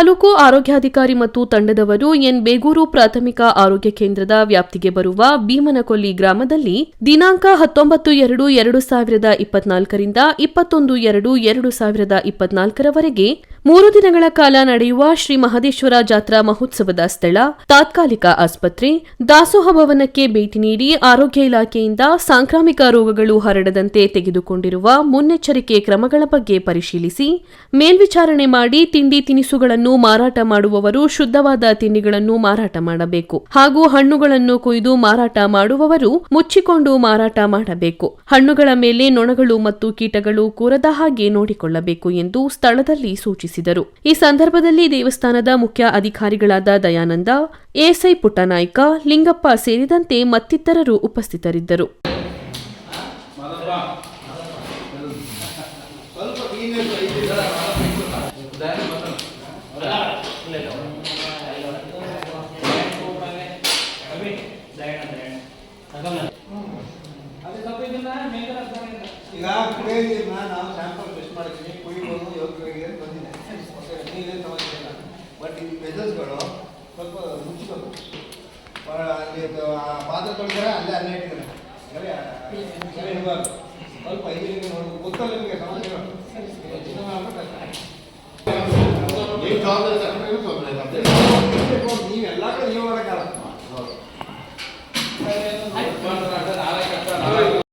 ತಾಲೂಕು ಆರೋಗ್ಯಾಧಿಕಾರಿ ಮತ್ತು ತಂಡದವರು ಎನ್ ಬೇಗೂರು ಪ್ರಾಥಮಿಕ ಆರೋಗ್ಯ ಕೇಂದ್ರದ ವ್ಯಾಪ್ತಿಗೆ ಬರುವ ಭೀಮನಕೊಲ್ಲಿ ಗ್ರಾಮದಲ್ಲಿ ದಿನಾಂಕ ಹತ್ತೊಂಬತ್ತು ಎರಡು ಎರಡು ಸಾವಿರದ ಇಪ್ಪತ್ನಾಲ್ಕರಿಂದ ಇಪ್ಪತ್ತೊಂದು ಎರಡು ಎರಡು ಸಾವಿರದ ಇಪ್ಪತ್ನಾಲ್ಕರವರೆಗೆ ಮೂರು ದಿನಗಳ ಕಾಲ ನಡೆಯುವ ಶ್ರೀ ಮಹದೇಶ್ವರ ಜಾತ್ರಾ ಮಹೋತ್ಸವದ ಸ್ಥಳ, ತಾತ್ಕಾಲಿಕ ಆಸ್ಪತ್ರೆ, ದಾಸೋಹ ಭವನಕ್ಕೆ ಭೇಟಿ ನೀಡಿ ಆರೋಗ್ಯ ಇಲಾಖೆಯಿಂದ ಸಾಂಕ್ರಾಮಿಕ ರೋಗಗಳು ಹರಡದಂತೆ ತೆಗೆದುಕೊಂಡಿರುವ ಮುನ್ನೆಚ್ಚರಿಕೆ ಕ್ರಮಗಳ ಬಗ್ಗೆ ಪರಿಶೀಲಿಸಿ, ಮೇಲ್ವಿಚಾರಣೆ ಮಾಡಿ ತಿಂಡಿ ತಿನಿಸುಗಳನ್ನು ಮಾರಾಟ ಮಾಡುವವರು ಶುದ್ಧವಾದ ತಿಂಡಿಗಳನ್ನು ಮಾರಾಟ ಮಾಡಬೇಕು ಹಾಗೂ ಹಣ್ಣುಗಳನ್ನು ಕೊಯ್ದು ಮಾರಾಟ ಮಾಡುವವರು ಮುಚ್ಚಿಕೊಂಡು ಮಾರಾಟ ಮಾಡಬೇಕು. ಹಣ್ಣುಗಳ ಮೇಲೆ ನೊಣಗಳು ಮತ್ತು ಕೀಟಗಳು ಕೂರದ ಹಾಗೆ ನೋಡಿಕೊಳ್ಳಬೇಕು ಎಂದು ಸ್ಥಳದಲ್ಲಿ ಸೂಚಿಸಿದರು ಈ ಸಂದರ್ಭದಲ್ಲಿ ದೇವಸ್ಥಾನದ ಮುಖ್ಯ ಅಧಿಕಾರಿಗಳಾದ ದಯಾನಂದ ಎಎಸ್ಐ ಪುಟ್ಟನಾಯ್ಕ ಲಿಂಗಪ್ಪ ಸೇರಿದಂತೆ ಮತ್ತಿತರರು ಉಪಸ್ಥಿತರಿದ್ದರು. ಈಗ ಯೋಗ್ಯವಾಗಿದೆ ಅಂತ ಬಂದಿದೆ ನೀವೇ ತಗೊಂಡಿಲ್ಲ ಬಟ್ ಈ ಮೆಸೇಜ್ಗಳು ಸ್ವಲ್ಪ ಮುಚ್ಚಬೇಕು ಅಲ್ಲಿ ಪಾತ್ರ ತೊಳ್ದಾರ ಅಲ್ಲೇ ಅಲ್ಲೇ ಇಟ್ಟಿದ್ದಾರೆ ಸ್ವಲ್ಪ ಇಲ್ಲಿ ನೋಡಿ. ಗೊತ್ತಲ್ಲ ನಿಮಗೆ ಸಮಸ್ಯೆಗಳು. ನೀವೆಲ್ಲ ಕಡೆ ನೀವು ಮಾಡೋಕ್ಕಲ್ಲ